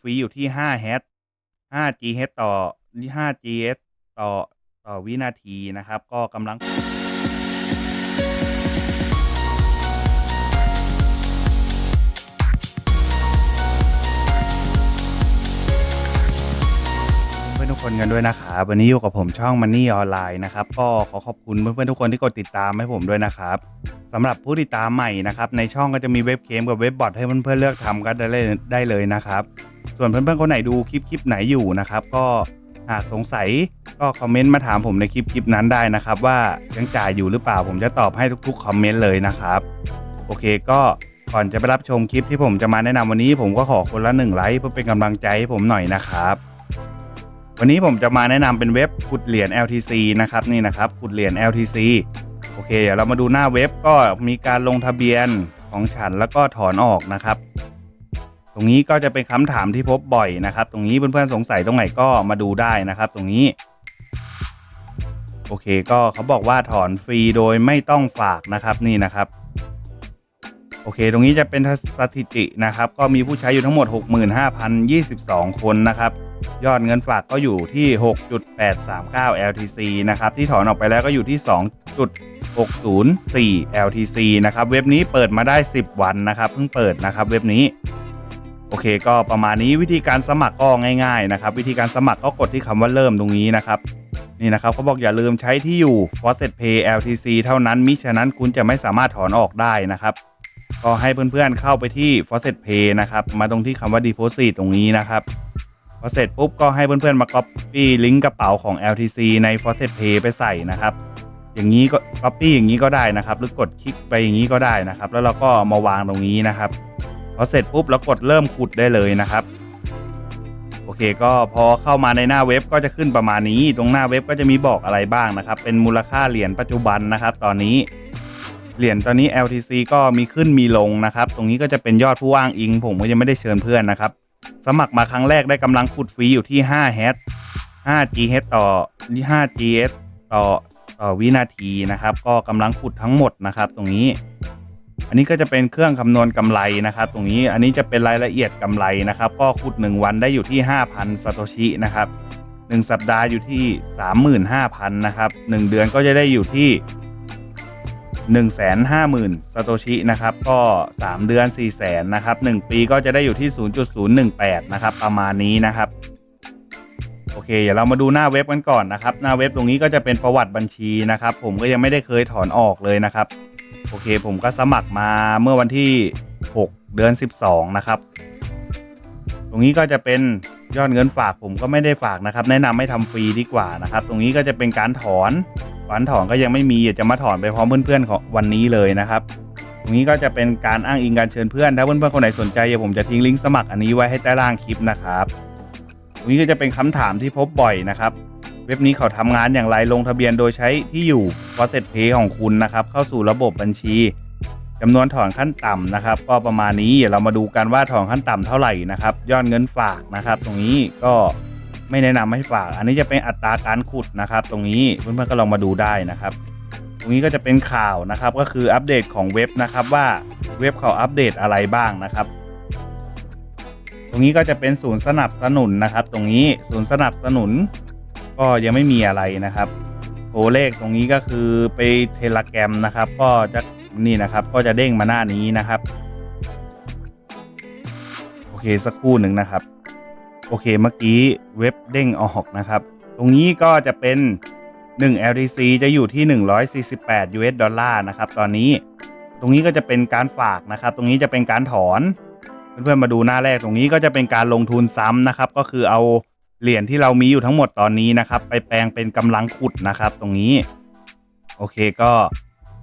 ฟรีอยู่ที่5 h 5 GH ต่อ5 GS ต่อต่อวินาทีนะครับ ก็กำลังเพื่อนทุกคนกันด้วยนะครับวันนี้อยู่กับผมช่อง Money ออนไลน์นะครับก็ขอขอบคุณเพื่อนๆทุกคนที่กดติดตามให้ผมด้วยนะครับสำหรับผู้ติดตามใหม่นะครับในช่องก็จะมีเว็บเกมกับเว็บบอทให้เพื่อนๆเลือกทำก็ได้เลยได้เลยนะครับ ส่วนเพื่อนๆคนไหนดูคลิปคลิปไหนอยู่นะครับ ก็หากสงสัยก็คอมเมนต์มาถามผมในคลิปคลิปนั้นได้นะครับ ว่ายังจ่ายอยู่หรือเปล่าผมจะตอบให้ทุกๆคอมเมนต์เลยนะครับ โอเคก็ก่อนจะไปรับชมคลิปที่ผมจะมาแนะนำวันนี้ ผมก็ขอคนละหนึ่งไลค์เพื่อเป็นกำลังใจให้ผมหน่อยนะครับ วันนี้ผมจะมาแนะนำเป็นเว็บขุดเหรียญ LTC นะครับนี่นะครับขุดเหรียญ LTC โอเคเดี๋ยวเรามาดูหน้าเว็บก็มีการลงทะเบียนของฉันแล้วก็ถอนออกนะครับ ตรงนี้ก็จะเป็นคำถามที่พบบ่อยนะครับ ตรงนี้เพื่อนๆสงสัยตรงไหนก็มาดูได้นะครับ ตรงนี้ โอเคก็เขาบอกว่าถอนฟรีโดยไม่ต้องฝากนะครับนี่นะครับโอเค ตรงนี้จะเป็นสถิตินะครับ ก็มีผู้ใช้อยู่ทั้งหมด 65,022 คนนะครับ ยอดเงินฝากก็อยู่ที่ 6.839 LTC นะครับ ที่ถอนออกไปแล้วก็อยู่ที่ 2.604 LTC นะครับ เว็บนี้เปิดมาได้ 10 วันนะครับ เพิ่งเปิดนะครับ เว็บนี้ โอเค ก็ประมาณนี้วิธีการสมัครก็ง่าย ๆ นะครับ วิธีการสมัครก็กดที่คำว่าเริ่มตรงนี้นะครับนี่นะครับเขาบอกอย่าลืมใช้ที่อยู่ Faucet Pay LTC เท่านั้นมิฉะนั้นคุณจะไม่สามารถถอนออกได้นะครับก็ให้เพื่อนๆเข้าไปที่ Faucet Pay นะครับมาตรงที่คำว่า Deposit ตรงนี้นะครับพอเสร็จปุ๊บก็ให้เพื่อนๆมา Copy ลิงก์กระเป๋าของ LTC ใน Faucet Pay ไปใส่นะครับอย่างนี้ก็ Copy อย่างนี้ก็ได้นะครับ หรือกดคลิกไปอย่างนี้ก็ได้นะครับ แล้วเราก็มาวางตรงนี้นะครับ พอเสร็จปุ๊บเรากดเริ่มขุดได้เลยนะครับ โอเคก็พอเข้ามาในหน้าเว็บก็จะขึ้นประมาณนี้ ตรงหน้าเว็บก็จะมีบอกอะไรบ้างนะครับ เป็นมูลค่าเหรียญปัจจุบันนะครับ ตอนนี้เหรียญตอนนี้ LTC ก็มีขึ้นมีลงนะครับ ตรงนี้ก็จะเป็นยอดผู้ว่างอิง ผมก็ยังไม่ได้เชิญเพื่อนนะครับ สมัครมาครั้งแรกได้กำลังขุดฟรีอยู่ที่5 h 5 GH ต่อ5 GS ต่อต่อวินาทีนะครับ ก็กำลังขุดทั้งหมดนะครับ ตรงนี้ อันนี้ก็จะเป็นเครื่องคำนวณกำไรนะครับ ตรงนี้อันนี้จะเป็นรายละเอียดกำไรนะครับ ก็ขุด 1 วันได้อยู่ที่ 5,000ซาโตชินะครับ1 สัปดาห์อยู่ที่ 35,000นะครับ1เดือนก็จะได้อยู่ที่150,000ซาโตชินะครับก็ 3 เดือน4 0 0 0 0นะครับ1ปีก็จะได้อยู่ที่ 0.018 นะครับ ประมาณนี้นะครับ โอเค เดี๋ยวเรามาดูหน้าเว็บกันก่อนนะครับ หน้าเว็บตรงนี้ก็จะเป็นประวัติบัญชีนะครับ ผมก็ยังไม่ได้เคยถอนออกเลยนะครับ โอเค ผมก็สมัครมาเมื่อวันที่ 6 เดือน 12 นะครับ ตรงนี้ก็จะเป็นยอดเงินฝากผมก็ไม่ได้ฝากนะครับ แนะนำให้ทำฟรีดีกว่านะครับ ตรงนี้ก็จะเป็นการถอนวันถอนก็ยังไม่มีอยากจะมาถอนไปพร้อมเพื่อนๆของวันนี้เลยนะครับ ตรงนี้ก็จะเป็นการอ้างอิงการเชิญเพื่อน ถ้าเพื่อนๆคนไหนสนใจเดี๋ยวผมจะทิ้งลิงก์สมัครอันนี้ไว้ให้ใต้ล่างคลิปนะครับ ตรงนี้ก็จะเป็นคำถามที่พบบ่อยนะครับ เว็บนี้เขาทำงานอย่างไรลงทะเบียนโดยใช้ที่อยู่ Faucet Pay ของคุณนะครับ เข้าสู่ระบบบัญชีจำนวนถอนขั้นต่ำนะครับ ก็ประมาณนี้เดี๋ยวเรามาดูกันว่าถอนขั้นต่ำเท่าไหร่นะครับ ยอดเงินฝากนะครับ ตรงนี้ก็ไม่แนะนำให้ฝาก อันนี้จะเป็นอัตราการขุดนะครับ ตรงนี้เพื่อนๆก็ลองมาดูได้นะครับ ตรงนี้ก็จะเป็นข่าวนะครับ ก็คืออัปเดตของเว็บนะครับว่าเว็บเขาอัปเดตอะไรบ้างนะครับตรงนี้ก็จะเป็นศูนย์สนับสนุนนะครับ ตรงนี้ศูนย์สนับสนุน ก็ยังไม่มีอะไรนะครับโทรเลขตรงนี้ก็คือไปเทเลแกรมนะครับ ก็จะนี่นะครับ ก็จะเด้งมาหน้านี้นะครับ โอเคสักครู่หนึ่งนะครับ โอเคเมื่อกี้เว็บเด้งออกนะครับ ตรงนี้ก็จะเป็น 1 LTC จะอยู่ที่ 148 US ดอลลาร์นะครับ ตอนนี้ตรงนี้ก็จะเป็นการฝากนะครับ ตรงนี้จะเป็นการถอน เพื่อนๆมาดูหน้าแรกตรงนี้ก็จะเป็นการลงทุนซ้ำนะครับ ก็คือเอา เหรียญที่เรามีอยู่ทั้งหมดตอนนี้นะครับ ไปแปลงเป็นกำลังขุดนะครับ ตรงนี้ โอเคก็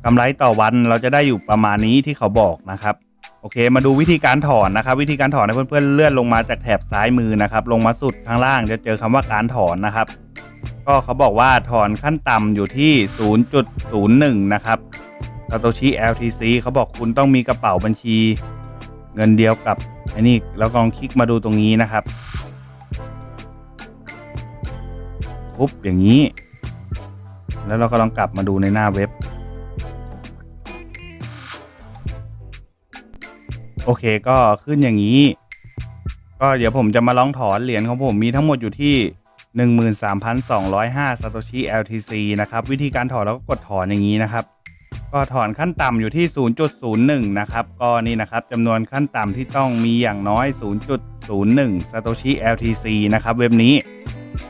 กำไรต่อวันเราจะได้อยู่ประมาณนี้ที่เขาบอกนะครับโอเค มาดูวิธีการถอนนะครับ วิธีการถอนให้เพื่อนๆเลื่อนลงมาจากแถบซ้ายมือนะครับ ลงมาสุดข้างล่างจะเจอคำว่าการถอนนะครับ ก็เขาบอกว่าถอนขั้นต่ำอยู่ที่ 0.01 นะครับซาโตชิ LTC เขาบอกคุณต้องมีกระเป๋าบัญชี เงินเดียวกับไอ้นี่เราลองคลิกมาดูตรงนี้นะครับ ปุ๊บอย่างนี้ แล้วเราก็ลองกลับมาดูในหน้าเว็บ โอเคก็ขึ้นอย่างนี้ ก็เดี๋ยวผมจะมาลองถอนเหรียญของผมมีทั้งหมดอยู่ที่13,205 Satoshi LTC นะครับ วิธีการถอนเราก็กดถอนอย่างนี้นะครับ ก็ถอนขั้นต่ำอยู่ที่ 0.01 นะครับก็นี่นะครับจำนวนขั้นต่ำที่ต้องมีอย่างน้อย 0.01 Satoshi LTC นะครับเว็บนี้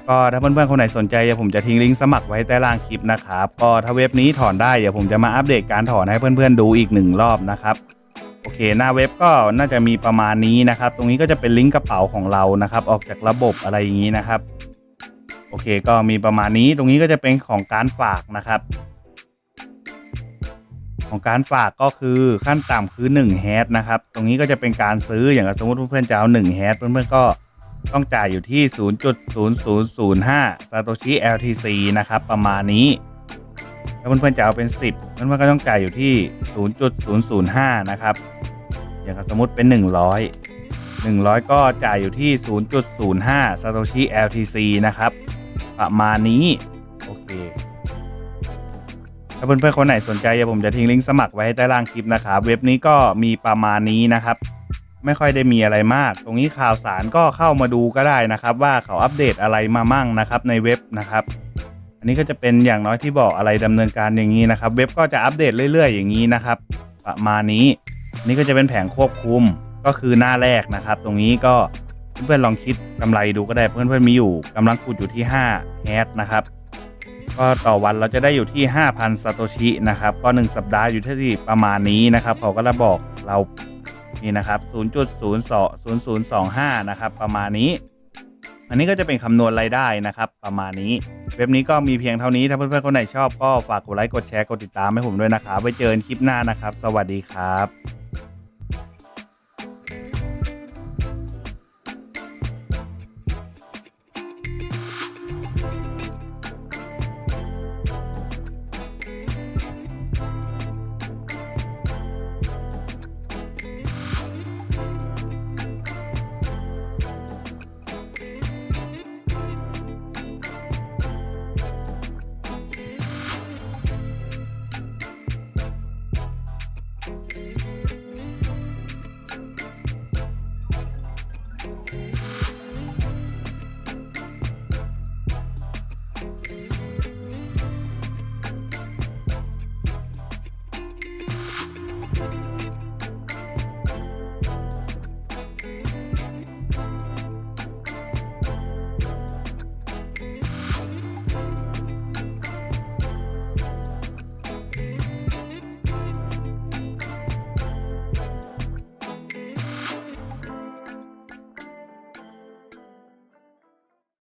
ก็ถ้าเพื่อนๆคนไหนสนใจเดี๋ยวผมจะทิ้งลิงก์สมัครไว้ใต้ล่างคลิปนะครับก็ถ้าเว็บนี้ถอนได้เดี๋ยวผมจะมาอัปเดตการถอนให้เพื่อนๆดูอีกหนึ่งรอบนะครับโอเค หน้าเว็บก็น่าจะมีประมาณนี้นะครับ ตรงนี้ก็จะเป็นลิงก์กระเป๋าของเรานะครับ ออกจากระบบอะไรอย่างนี้นะครับ โอเค ก็มีประมาณนี้ ตรงนี้ก็จะเป็นของการฝากนะครับ ของการฝากก็คือขั้นต่ำคือ1แฮชนะครับ ตรงนี้ก็จะเป็นการซื้ออย่างสมมติเพื่อนๆจะเอา1แฮชเพื่อนๆก็ต้องจ่ายอยู่ที่ 0.0005 Satoshi LTC นะครับ ประมาณนี้ ถ้าเพื่อนๆจะเอาเป็น 10 เพื่อนๆก็ต้องจ่ายอยู่ที่ 0.005 นะครับ อย่างสมมติเป็น 100 100 ก็จ่ายอยู่ที่ 0.05 Satoshi LTC นะครับ ประมาณนี้ โอเค ถ้าเพื่อนๆคนไหนสนใจเดี๋ยวผมจะทิ้งลิงก์สมัครไว้ให้ใต้ล่างคลิปนะครับ เว็บนี้ก็มีประมาณนี้นะครับ ไม่ค่อยได้มีอะไรมาก ตรงนี้ข่าวสารก็เข้ามาดูก็ได้นะครับ ว่าเขาอัปเดตอะไรมามั่งนะครับ ในเว็บนะครับ อันนี้ก็จะเป็นอย่างน้อยที่บอกอะไรดำเนินการอย่างนี้นะครับ เว็บก็จะอัปเดตเรื่อย ๆ อย่างนี้นะครับ ประมาณนี้นี่ก็จะเป็นแผงควบคุมก็คือหน้าแรกนะครับ ตรงนี้ก็เพื่อนๆลองคิดกำไรดูก็ได้เพื่อนๆมีอยู่กำลังขุดอยู่ที่5แฮชนะครับ ก็ต่อวันเราจะได้อยู่ที่ 5,000ซาโตชินะครับ ก็ 1 สัปดาห์อยู่ที่ประมาณนี้นะครับเขาก็จะบอกเรานี่นะครับ0.020025 นะครับ ประมาณนี้ อันนี้ก็จะเป็นคำนวณรายได้นะครับ ประมาณนี้ เว็บนี้ก็มีเพียงเท่านี้ถ้าเพื่อนๆคนไหนชอบก็ฝากกดไลค์กดแชร์กดติดตามให้ผมด้วยนะครับไว้เจอกันคลิปหน้านะครับ สวัสดีครับ